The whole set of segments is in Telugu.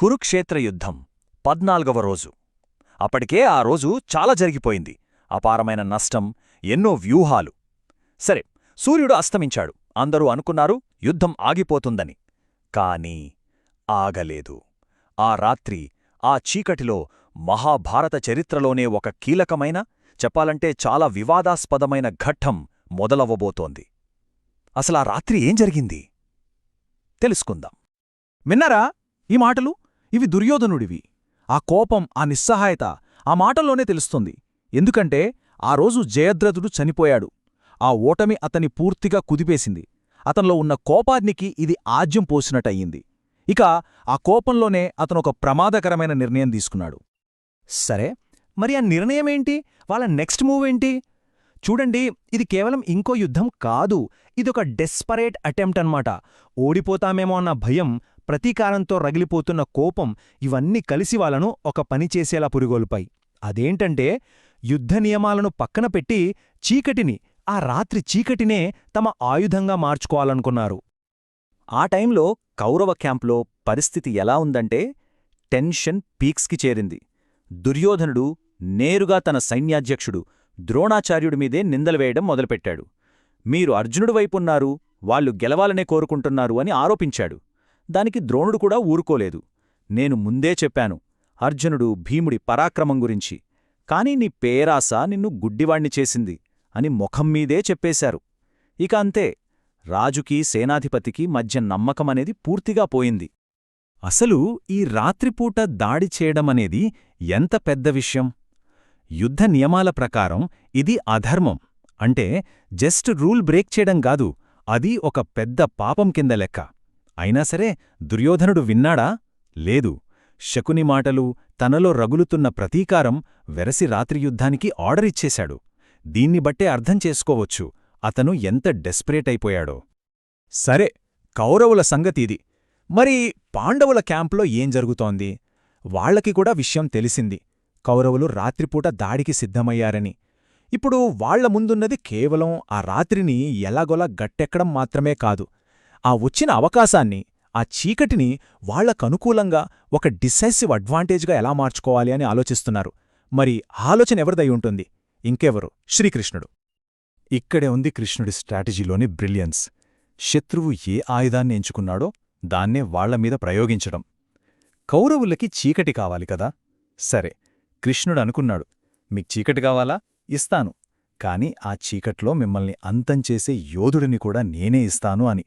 కురుక్షేత్ర యుద్ధం పద్నాల్గవ రోజు. అప్పటికే ఆ రోజు చాలా జరిగిపోయింది. అపారమైన నష్టం ఎన్నో వ్యూహాలు. సరే సూర్యుడు అస్తమించాడు. అందరూ అనుకున్నారు యుద్ధం ఆగిపోతుందని. కాని ఆగలేదు. ఆ రాత్రి ఆ చీకటిలో మహాభారత చరిత్రలోనే ఒక కీలకమైన చెప్పాలంటే చాలా వివాదాస్పదమైన ఘట్టం మొదలవ్వబోతోంది. అసలా రాత్రి ఏం జరిగింది? తెలుసుకుందాం. విన్నారా ఈ మాటలు? ఇవి దుర్యోధనుడివి. ఆ కోపం ఆ నిస్సహాయత ఆ మాటల్లోనే తెలుస్తుంది. ఎందుకంటే ఆ రోజు జయద్రథుడు చనిపోయాడు. ఆ ఓటమి అతని పూర్తిగా కుదిపేసింది. అతనిలో ఉన్న కోపాగ్నికి ఇది ఆజ్యం పోసినట్టయింది. ఇక ఆ కోపంలోనే అతనొక ప్రమాదకరమైన నిర్ణయం తీసుకున్నాడు. సరే మరి ఆ నిర్ణయమేంటి? వాళ్ళ నెక్స్ట్ మూవ్ ఏంటి చూడండి ఇది కేవలం ఇంకో యుద్ధం కాదు. ఇదొక డెస్పరేట్ అటెంప్ట్ అన్నమాట ఓడిపోతామేమో అన్న భయం ప్రతీకారంతో రగిలిపోతున్న కోపం ఇవన్నీ కలిసి వాళ్ళను ఒక పని చేసేలా అదేంటంటే యుద్ధ నియమాలను పక్కన పెట్టి చీకటిని ఆ రాత్రి చీకటినే తమ ఆయుధంగా మార్చుకోవాలనుకున్నారు. ఆ టైంలో కౌరవ క్యాంప్లో పరిస్థితి ఎలా ఉందంటే టెన్షన్ పీక్స్కి చేరింది. దుర్యోధనుడు నేరుగా తన సైన్యాధ్యక్షుడు ద్రోణాచార్యుడి మీదే నిందలు వేయడం మొదలుపెట్టాడు. మీరు అర్జునుడి వైపున్నారు వాళ్ళు గెలవాలనే కోరుకుంటున్నారు అని ఆరోపించాడు. దానికి ద్రోణుడు కూడా ఊరుకోలేదు. నేను ముందే చెప్పాను అర్జునుడు భీముడి పరాక్రమం గురించి. కాని నీ పేరాస నిన్ను గుడ్డివాణ్ణి చేసింది అని ముఖంమీదే చెప్పేశారు. ఇక అంతే రాజుకి సేనాధిపతికి మధ్య నమ్మకమనేది పూర్తిగా పోయింది. అసలు ఈ రాత్రిపూట దాడి చేయడమనేది ఎంత పెద్ద విషయం? యుద్ధ నియమాల ప్రకారం ఇది అధర్మం. అంటే జస్ట్ రూల్ బ్రేక్ చేయడం కాదు అది ఒక పెద్ద పాపం కింద లెక్క. అయినా సరే దుర్యోధనుడు విన్నాడా? లేదు. శకుని మాటలు తనలో రగులుతున్న ప్రతీకారం వెరసి రాత్రి యుద్ధానికి దీన్ని బట్టే అర్థం చేసుకోవచ్చు అతను ఎంత డెస్పరేట్ అయిపోయాడో. సరే కౌరవుల సంగతిది. మరి పాండవుల క్యాంప్లో ఏం జరుగుతోంది? వాళ్ళకి కూడా విషయం తెలిసింది. కౌరవులు రాత్రిపూట దాడికి సిద్ధమయ్యారని. ఇప్పుడు వాళ్ళ ముందున్నది కేవలం ఆ రాత్రిని ఎలాగోలా గట్టెక్కడం మాత్రమే కాదు. ఆ వచ్చిన అవకాశాన్ని ఆ చీకటిని వాళ్ళకనుకూలంగా ఒక డిసైసివ్ అడ్వాంటేజ్గా ఎలా మార్చుకోవాలి అని ఆలోచిస్తున్నారు. మరి ఆలోచన ఎవరిదై ఉంటుంది? ఇంకెవరు? శ్రీకృష్ణుడు. ఇక్కడే ఉంది కృష్ణుడి స్ట్రాటజీలోని బ్రిలియన్స్. శత్రువు ఏ ఆయుధాన్ని ఎంచుకున్నాడో దాన్నే వాళ్ళమీద ప్రయోగించడం. కౌరవులకి చీకటి కావాలి కదా? సరే కృష్ణుడు అనుకున్నాడు. మీకు చీకటి కావాలా? ఇస్తాను. కాని ఆ చీకట్లో మిమ్మల్ని అంతం చేసే యోధుడిని కూడా నేనే ఇస్తాను అని.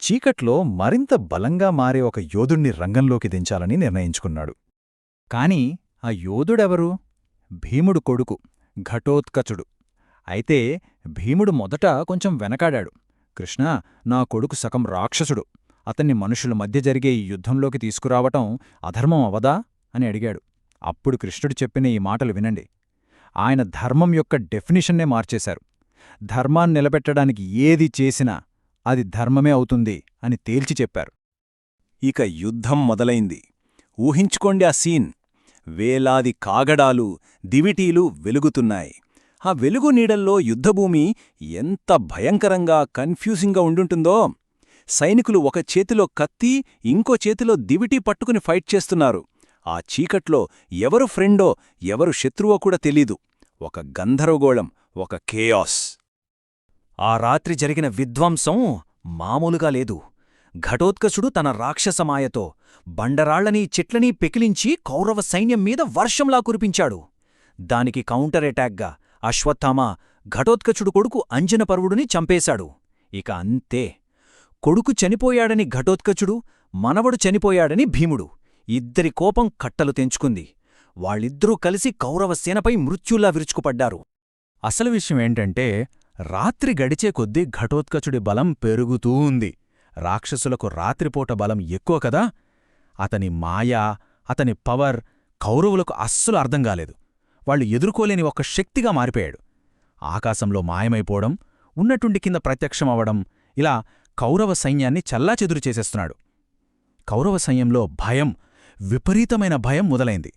చీకట్లో మరింత బలంగా మారే ఒక యోధుణ్ణి రంగంలోకి దించాలని నిర్ణయించుకున్నాడు. కాని ఆ యోధుడెవరు? భీముడు కొడుకు ఘటోత్కచుడు. అయితే భీముడు మొదట కొంచెం వెనకాడాడు. కృష్ణ నా కొడుకు సగం రాక్షసుడు. అతన్ని మనుషుల మధ్య జరిగే ఈ యుద్ధంలోకి తీసుకురావటం అధర్మం అవదా? అని అడిగాడు. అప్పుడు కృష్ణుడు చెప్పిన ఈ మాటలు వినండి. ఆయన ధర్మం యొక్క డెఫినిషన్నే మార్చేశారు. ధర్మాన్ని నిలబెట్టడానికి ఏది చేసినా అది ధర్మమే అవుతుంది అని తేల్చి చెప్పారు. ఇక యుద్ధం మొదలైంది. ఊహించుకోండి ఆ సీన్. వేలాది కాగడాలు దివిటీలు వెలుగుతున్నాయి. ఆ వెలుగు నీడల్లో యుద్ధభూమి ఎంత భయంకరంగా కన్ఫ్యూజింగ్గా ఉండుంటుందో! సైనికులు ఒక చేతిలో కత్తి ఇంకో చేతిలో దివిటీ పట్టుకుని ఫైట్ చేస్తున్నారు. ఆ చీకట్లో ఎవరు ఫ్రెండో ఎవరు శత్రువో కూడా తెలీదు. ఒక గంధర్వగోళం ఒక కేయాస్. ఆ రాత్రి జరిగిన విధ్వంసం మామూలుగా లేదు. ఘటోత్కచుడు తన రాక్షసమాయతో బండరాళ్ళనీ చెట్లనీ పెకిలించి కౌరవ సైన్యం మీద వర్షంలా కురిపించాడు. దానికి కౌంటర్ అటాక్గా అశ్వత్థామ ఘటోత్కచుడు కొడుకు అంజనపర్వుడిని చంపేశాడు. ఇక అంతే. కొడుకు చనిపోయాడని ఘటోత్కచుడు మనవడు చనిపోయాడని భీముడు. ఇద్దరి కోపం కట్టలు తెంచుకుంది. వాళ్ళిద్దరూ కలిసి కౌరవసేనపై మృత్యుల్లా విరుచుకుపడ్డారు. అసలు విషయమేంటంటే రాత్రి గడిచే కొద్దీ ఘటోత్కచుడి బలం పెరుగుతూ ఉంది. రాక్షసులకు రాత్రిపూట బలం ఎక్కువ కదా? అతని మాయా అతని పవర్ కౌరవులకు అస్సలు అర్థం కాలేదు. వాళ్ళు ఎదుర్కోలేని ఒక శక్తిగా మారిపోయాడు. ఆకాశంలో మాయమైపోవడం ఉన్నటుండి కింద ప్రత్యక్షమవడం ఇలా కౌరవ సైన్యాన్ని చల్లాచెదురు చేసేస్తున్నాడు. కౌరవ సైన్యంలో భయం విపరీతమైన భయం మొదలైంది.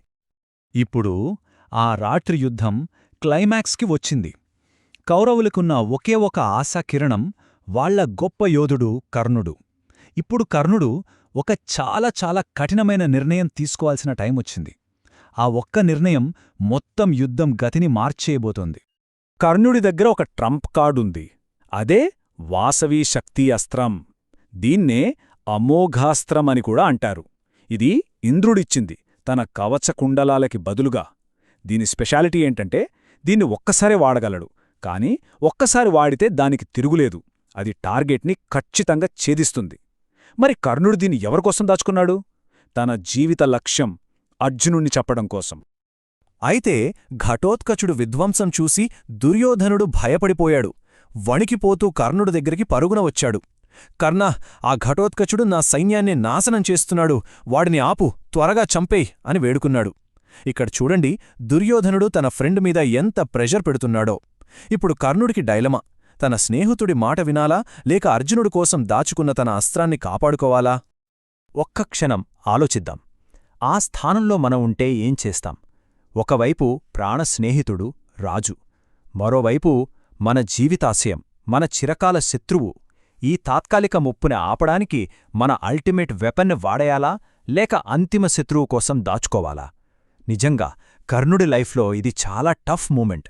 ఇప్పుడు ఆ రాత్రి యుద్ధం క్లైమాక్స్కి వచ్చింది. కౌరవులకున్న ఒకే ఒక ఆశాకిరణం వాళ్ళ గొప్ప యోధుడు కర్ణుడు. ఇప్పుడు కర్ణుడు ఒక చాలా చాలా కఠినమైన నిర్ణయం తీసుకోవాల్సిన టైం వచ్చింది. ఆ ఒక్క నిర్ణయం మొత్తం యుద్ధం గతిని మార్చేయబోతోంది. కర్ణుడి దగ్గర ఒక ట్రంప్ కార్డుంది అదే వాసవి శక్తి అస్త్రం. దీన్నే అమోఘాస్త్రం అని కూడా అంటారు. ఇది ఇంద్రుడిచ్చింది. తన కవచ కుండలాలకి బదులుగా. దీని స్పెషాలిటీ ఏంటంటే దీన్ని ఒక్కసారే వాడగలడు. కాని ఒక్కసారి వాడితే దానికి తిరుగులేదు. అది టార్గెట్ని ఖచ్చితంగా ఛేదిస్తుంది. మరి కర్ణుడు దీన్ని ఎవరికోసం దాచుకున్నాడు? తన జీవిత లక్ష్యం అర్జునుణ్ణి చెప్పడం కోసం. అయితే ఘటోత్కచుడు విధ్వంసం చూసి దుర్యోధనుడు భయపడిపోయాడు. వణికిపోతూ కర్ణుడి దగ్గరికి పరుగున వచ్చాడు. కర్ణ ఆ ఘటోత్కచుడు నా సైన్యాన్ని నాశనం చేస్తున్నాడు. వాడిని ఆపు త్వరగా చంపేయ్ అని వేడుకున్నాడు. ఇక్కడ చూడండి దుర్యోధనుడు తన ఫ్రెండ్ మీద ఎంత ప్రెషర్ పెడుతున్నాడో. ఇప్పుడు కర్ణుడికి డైలమా? తన స్నేహితుడి మాట వినాలా? లేక అర్జునుడి కోసం దాచుకున్న తన అస్త్రాన్ని కాపాడుకోవాలా? ఒక్క క్షణం ఆలోచిద్దాం. ఆ స్థానంలో మనం ఉంటే ఏం చేస్తాం? ఒకవైపు ప్రాణస్నేహితుడు రాజు మరోవైపు మన జీవితాశయం మన చిరకాల శత్రువు. ఈ తాత్కాలిక ముప్పుని ఆపడానికి మన అల్టిమేట్ వెపన్ని వాడేయాలా? లేక అంతిమ శత్రువు కోసం దాచుకోవాలా? నిజంగా కర్ణుడి లైఫ్లో ఇది చాలా టఫ్ మూమెంట్.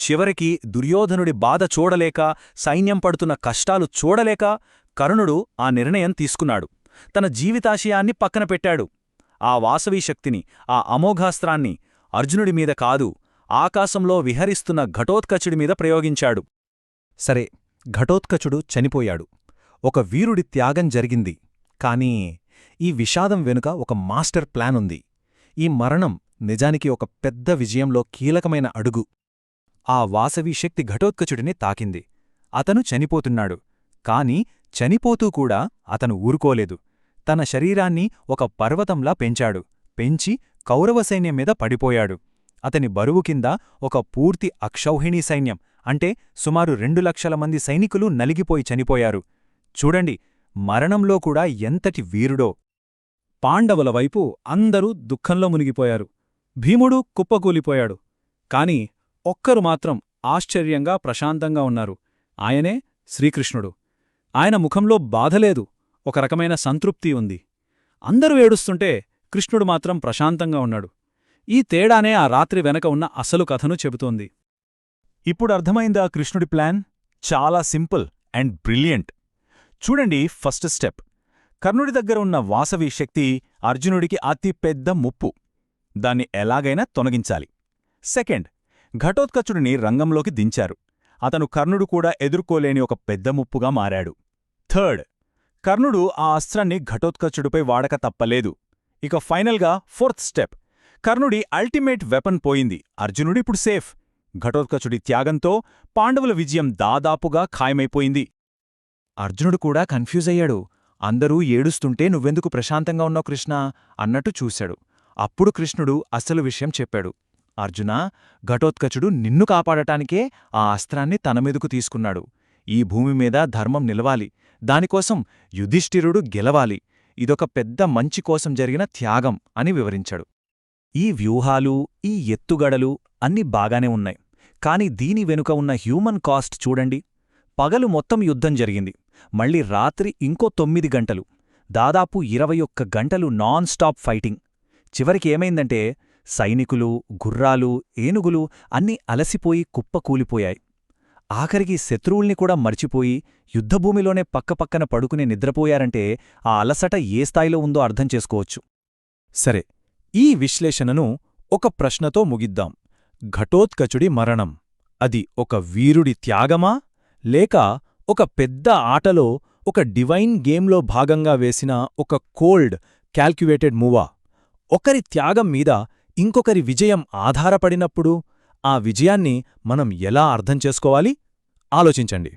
చివరికి దుర్యోధనుడి బాధ చూడలేక సైన్యం పడుతున్న కష్టాలు చూడలేక కరుణుడు ఆ నిర్ణయం తీసుకున్నాడు. తన జీవితాశయాన్ని పక్కన పెట్టాడు. ఆ వాసవీశక్తిని ఆ అమోఘాస్త్రాన్ని అర్జునుడి మీద కాదు ఆకాశంలో విహరిస్తున్న ఘటోత్కచుడి మీద ప్రయోగించాడు. సరే ఘటోత్కచుడు చనిపోయాడు. ఒక వీరుడి త్యాగం జరిగింది. కానీ ఈ విషాదం వెనుక ఒక మాస్టర్ ప్లాన్ ఉంది ఈ మరణం నిజానికి ఒక పెద్ద విజయంలో కీలకమైన అడుగు. ఆ వాసవి శక్తి ఘటోత్కచుడిని తాకింది. అతను చనిపోతున్నాడు. కాని చనిపోతూ కూడా అతను ఊరుకోలేదు. తన శరీరాన్ని ఒక పర్వతంలా పెంచాడు. పెంచి కౌరవ సైన్యం మీద పడిపోయాడు. అతని బరువు కింద ఒక పూర్తి అక్షౌహిణీ సైన్యం అంటే సుమారు రెండు లక్షల మంది సైనికులు నలిగిపోయి చనిపోయారు. చూడండి మరణంలో కూడా ఎంతటి వీరుడో! పాండవుల వైపు అందరూ దుఃఖంలో మునిగిపోయారు. భీముడు కుప్పకూలిపోయాడు. కాని ఒక్కరు మాత్రం ఆశ్చర్యంగా ప్రశాంతంగా ఉన్నారు. ఆయనే శ్రీకృష్ణుడు. ఆయన ముఖంలో బాధలేదు ఒక రకమైన సంతృప్తి ఉంది. అందరూ ఏడుస్తుంటే కృష్ణుడు మాత్రం ప్రశాంతంగా ఉన్నాడు. ఈ తేడానే ఆ రాత్రి వెనక ఉన్న అసలు కథను చెబుతోంది. ఇప్పుడు అర్థమైందా కృష్ణుడి ప్లాన్? చాలా సింపుల్ అండ్ బ్రిలియంట్. చూడండి ఫస్ట్ స్టెప్. కర్ణుడి దగ్గర ఉన్న వాసవి శక్తి అర్జునుడికి అతి పెద్ద ముప్పు. దాన్ని ఎలాగైనా తొలగించాలి. సెకండ్ ఘటోత్కచుడిని రంగంలోకి దించారు. అతను కర్ణుడు కూడా ఎదుర్కోలేని ఒక పెద్ద ముప్పుగా మారాడు. థర్డ్ కర్ణుడు ఆ అస్త్రాన్ని ఘటోత్కచుడిపై వాడక తప్పలేదు. ఇక ఫైనల్గా ఫోర్త్ స్టెప్. కర్ణుడి అల్టిమేట్ వెపన్ పోయింది. అర్జునుడిప్పుడు సేఫ్. ఘటోత్కచుడి త్యాగంతో పాండవుల విజయం దాదాపుగా ఖాయమైపోయింది. అర్జునుడు కూడా కన్ఫ్యూజ్ అయ్యాడు. అందరూ ఏడుస్తుంటే నువ్వెందుకు ప్రశాంతంగా ఉన్నావు కృష్ణ? అన్నట్టు చూశాడు. అప్పుడు కృష్ణుడు అసలు విషయం చెప్పాడు. అర్జునా ఘటోత్కచుడు నిన్ను కాపాడటానికే ఆ అస్త్రాన్ని తన మీదకు తీసుకున్నాడు. ఈ భూమి మీద ధర్మం నిలవాలి. దానికోసం యుధిష్ఠిరుడు గెలవాలి. ఇదొక పెద్ద మంచి కోసం జరిగిన త్యాగం అని వివరించాడు. ఈ వ్యూహాలు ఈ ఎత్తుగడలు అన్నీ బాగానే ఉన్నాయి. కాని దీని వెనుక ఉన్న హ్యూమన్ కాస్ట్ చూడండి. పగలు మొత్తం యుద్ధం జరిగింది. మళ్ళీ రాత్రి ఇంకో తొమ్మిది గంటలు. దాదాపు ఇరవై ఒక్క గంటలు నాన్ స్టాప్ ఫైటింగ్. చివరికి ఏమైందంటే సైనికులు గుర్రాలు ఏనుగులు అన్నీ అలసిపోయి కుప్పకూలిపోయాయి ఆఖరికి శత్రువుల్ని కూడా మర్చిపోయి యుద్ధభూమిలోనే పక్కపక్కన పడుకుని నిద్రపోయారంటే ఆ అలసట ఏ స్థాయిలో ఉందో అర్థం చేసుకోవచ్చు. సరే ఈ విశ్లేషణను ఒక ప్రశ్నతో ముగిద్దాం. ఘటోత్కచుడి మరణం అది ఒక వీరుడి త్యాగమా? లేక ఒక పెద్ద ఆటలో ఒక డివైన్ గేమ్లో భాగంగా వేసిన ఒక కోల్డ్ క్యాల్క్యులేటెడ్ మూవా? ఒకరి త్యాగం మీద ఇంకొకరి విజయం ఆధారపడినప్పుడు ఆ విజయాన్ని మనం ఎలా అర్థం చేసుకోవాలి? ఆలోచించండి.